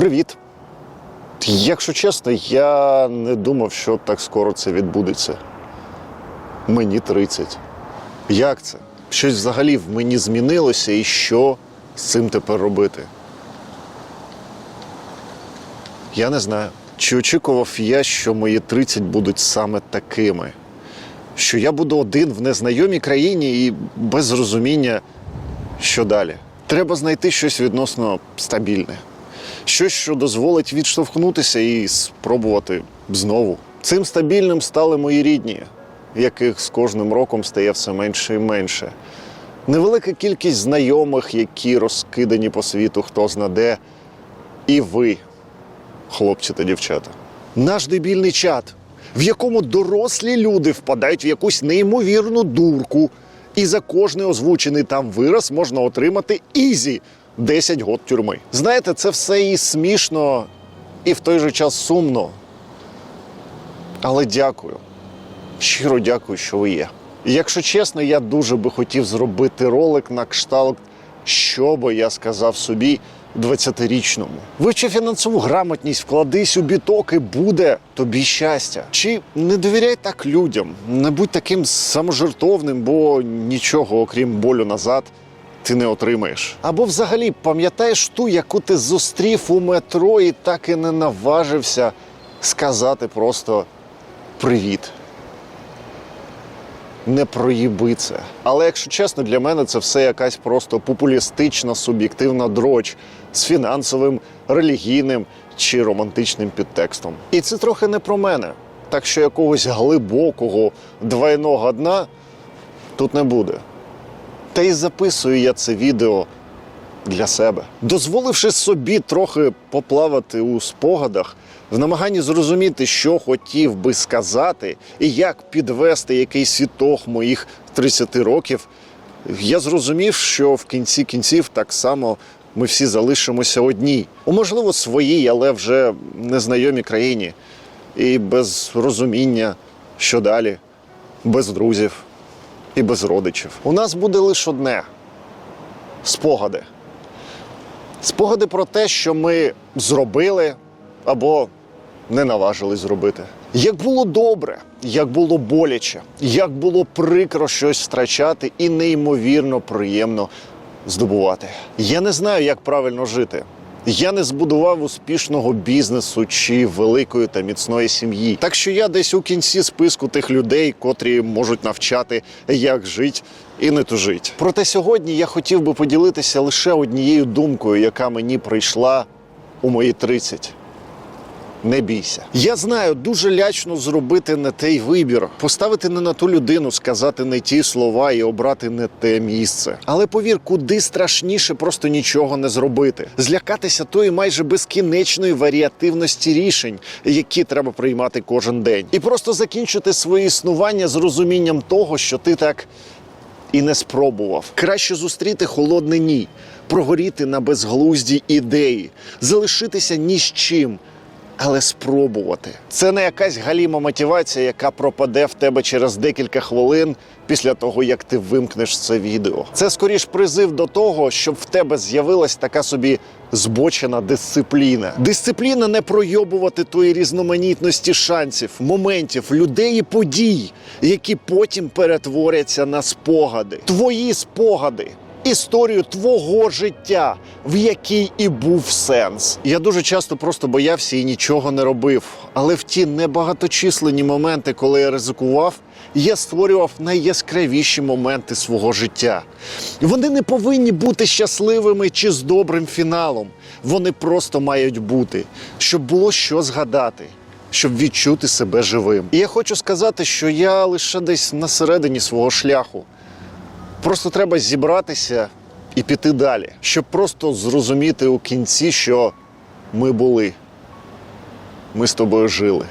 Привіт. Якщо чесно, я не думав, що так скоро це відбудеться. Мені 30. Як це? Щось взагалі в мені змінилося і що з цим тепер робити? Я не знаю. Чи очікував я, що мої 30 будуть саме такими? Що я буду один в незнайомій країні і без розуміння, що далі. Треба знайти щось відносно стабільне. Щось, що дозволить відштовхнутися і спробувати знову. Цим стабільним стали мої рідні, яких з кожним роком стає все менше і менше. Невелика кількість знайомих, які розкидані по світу, хто зна де, і ви, хлопці та дівчата. Наш дебільний чат, в якому дорослі люди впадають в якусь неймовірну дурку, і за кожний озвучений там вираз можна отримати ізі 10 год тюрми. Знаєте, це все і смішно, і в той же час сумно. Але дякую. Щиро дякую, що ви є. Якщо чесно, я дуже би хотів зробити ролик на кшталт, що би я сказав собі 20-річному. Вивчи фінансову грамотність, вкладись у біток і буде тобі щастя. Чи не довіряй так людям, не будь таким саможертовним, бо нічого, окрім болю назад, ти не отримаєш. Або взагалі пам'ятаєш ту, яку ти зустрів у метро і так і не наважився сказати просто привіт не проїби це. Але якщо чесно, для мене це все якась просто популістична суб'єктивна дроч з фінансовим, релігійним чи романтичним підтекстом. І це трохи не про мене. Так що якогось глибокого двойного дна тут не буде. Та й записую я це відео для себе, дозволивши собі трохи поплавати у спогадах, в намаганні зрозуміти, що хотів би сказати, і як підвести якийсь ітог моїх 30 років, я зрозумів, що в кінці кінців так само ми всі залишимося одні. У можливо, своїй, але вже незнайомій країні, і без розуміння, що далі, без друзів і без родичів. У нас буде лише одне спогади. Спогади про те, що ми зробили або не наважились зробити. Як було добре, як було боляче, як було прикро щось втрачати і неймовірно приємно здобувати. Я не знаю, як правильно жити. Я не збудував успішного бізнесу чи великої та міцної сім'ї. Так що я десь у кінці списку тих людей, котрі можуть навчати, як жити і не тужить. Проте сьогодні я хотів би поділитися лише однією думкою, яка мені прийшла у мої 30. Не бійся. Я знаю, дуже лячно зробити не той вибір, поставити не на ту людину, сказати не ті слова і обрати не те місце. Але повір, куди страшніше просто нічого не зробити, злякатися тої майже безкінечної варіативності рішень, які треба приймати кожен день, і просто закінчити своє існування з розумінням того, що ти так і не спробував. Краще зустріти холодне ні, прогоріти на безглузді ідеї, залишитися ні з чим. Але спробувати це не якась галіма мотивація, яка пропаде в тебе через декілька хвилин після того, як ти вимкнеш це відео. Це скоріш призив до того, щоб в тебе з'явилась така собі збочена дисципліна. Дисципліна не пройобувати тої різноманітності шансів, моментів, людей і подій, які потім перетворяться на спогади. Твої спогади історію твого життя, в якій і був сенс. Я дуже часто просто боявся і нічого не робив. Але в ті небагаточисленні моменти, коли я ризикував, я створював найяскравіші моменти свого життя. Вони не повинні бути щасливими чи з добрим фіналом. Вони просто мають бути, щоб було що згадати. Щоб відчути себе живим. І я хочу сказати, що я лише десь на середині свого шляху. Просто треба зібратися і піти далі, щоб просто зрозуміти у кінці, що ми були, ми з тобою жили.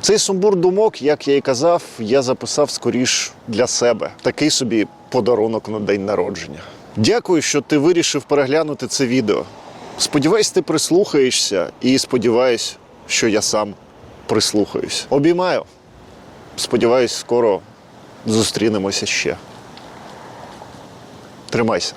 Цей сумбур думок, як я і казав, я записав скоріш для себе. Такий собі подарунок на день народження. Дякую, що ти вирішив переглянути це відео. Сподіваюсь, ти прислухаєшся, і сподіваюсь, що я сам прислухаюсь. Обіймаю. Сподіваюсь, скоро зустрінемося ще. Тримайся.